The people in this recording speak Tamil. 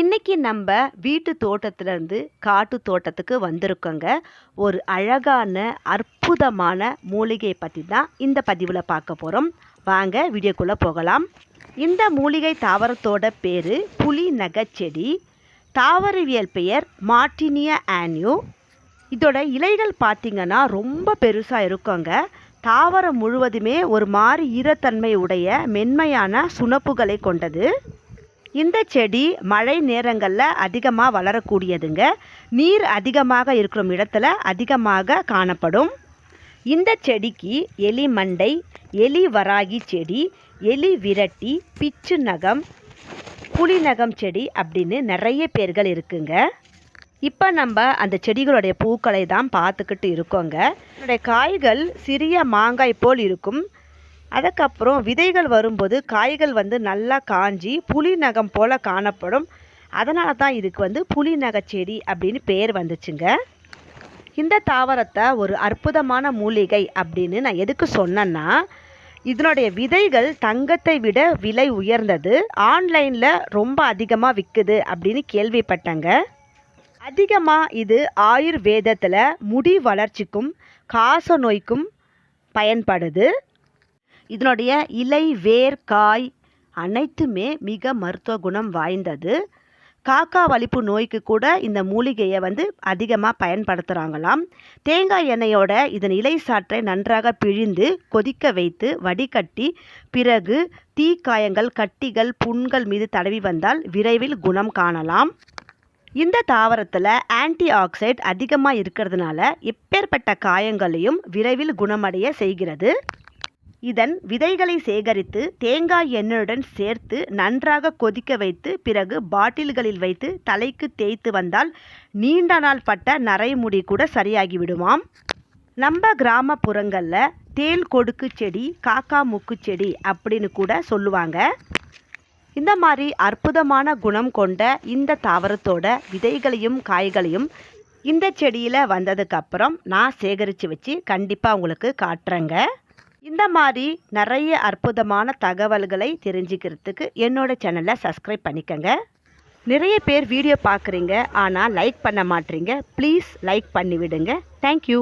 இன்னைக்கு நம்ம வீட்டு தோட்டத்திலேருந்து காட்டு தோட்டத்துக்கு வந்திருக்கோங்க. ஒரு அழகான அற்புதமான மூலிகையை பற்றி தான் இந்த பதிவில் பார்க்க போகிறோம் வாங்க வீடியோக்குள்ளே போகலாம். இந்த மூலிகை தாவரத்தோட பேர் புலி நகைச்செடி தாவரவியல் பெயர் மார்டினியா ஆன்யூ. இதோட இலைகள் பார்த்திங்கன்னா ரொம்ப பெருசாக இருக்குங்க. தாவரம் முழுவதுமே ஒரு மாதிரி ஈரத்தன்மை உடைய மென்மையான சுணப்புகளை கொண்டது. இந்த செடி மழை நேரங்களில் அதிகமாக வளரக்கூடியதுங்க. நீர் அதிகமாக இருக்கிற இடத்துல அதிகமாக காணப்படும். இந்த செடிக்கு எலி மண்டை எலி வராகி செடி எலி விரட்டி பிச்சு நகம் புலி நகம் செடி அப்படின்னு நிறைய பேர்கள் இருக்குங்க. இப்போ நம்ம அந்த செடிகளுடைய பூக்களை தான் பார்த்துக்கிட்டு இருக்கோங்க. அதனுடைய காய்கள் சிறிய மாங்காய் போல் இருக்கும். அதுக்கப்புறம் விதைகள் வரும்போது காய்கள் வந்து நல்லா காஞ்சி புலி நகம் போல் காணப்படும். அதனால தான் இதுக்கு வந்து புலி நகைச்செடி அப்படின்னு பேர் வந்துச்சுங்க. இந்த தாவரத்தை ஒரு அற்புதமான மூலிகை அப்படின்னு நான் எதுக்கு சொன்னேன்னா இதனுடைய விதைகள் தங்கத்தை விட விலை உயர்ந்தது. ஆன்லைனில் ரொம்ப அதிகமாக விற்குது அப்படின்னு கேள்விப்பட்டேங்க. அதிகமாக இது ஆயுர்வேதத்தில் முடி வளர்ச்சிக்கும் காச நோய்க்கும் பயன்படுது. இதனுடைய இலை வேர் காய் அனைத்துமே மிக மருத்துவ குணம் வாய்ந்தது. காக்கா வலிப்பு நோய்க்கு கூட இந்த மூலிகையை வந்து அதிகமாக பயன்படுத்துகிறாங்களாம் தேங்காய் எண்ணெயோட இதன் இலை சாற்றை நன்றாக பிழிந்து கொதிக்க வைத்து வடிகட்டி பிறகு தீக்காயங்கள் கட்டிகள் புண்கள் மீது தடவி வந்தால் விரைவில் குணம் காணலாம். இந்த தாவரத்தில் ஆன்டி ஆக்சைட் அதிகமாக இருக்கிறதுனால எப்பேற்பட்ட காயங்களையும் விரைவில் குணமடைய செய்கிறது. இதன் விதைகளை சேகரித்து தேங்காய் எண்ணெயுடன் சேர்த்து நன்றாக கொதிக்க வைத்து பிறகு பாட்டில்களில் வைத்து தலைக்கு தேய்த்து வந்தால் நீண்ட நாள் பட்ட நரைமுடி கூட சரியாகி விடுமாம் நம்ம கிராமப்புறங்களில் தேல் கொடுக்கு செடி காக்கா முக்கு செடி அப்படின்னு கூட சொல்லுவாங்க. இந்த மாதிரி அற்புதமான குணம் கொண்ட இந்த தாவரத்தோட விதைகளையும் காய்களையும் இந்த செடியில் வந்ததுக்கப்புறம் நான் சேகரித்து வச்சு கண்டிப்பாக உங்களுக்கு காட்டுறேங்க. இந்த மாதிரி நிறைய அற்புதமான தகவல்களை தெரிஞ்சுக்கிறதுக்கு என்னோட சேனலை சப்ஸ்கிரைப் பண்ணிக்கோங்க. நிறைய பேர் வீடியோ பார்க்குறீங்க ஆனால் லைக் பண்ண மாட்டீங்க. ப்ளீஸ் லைக் பண்ணிவிடுங்க. தேங்க்யூ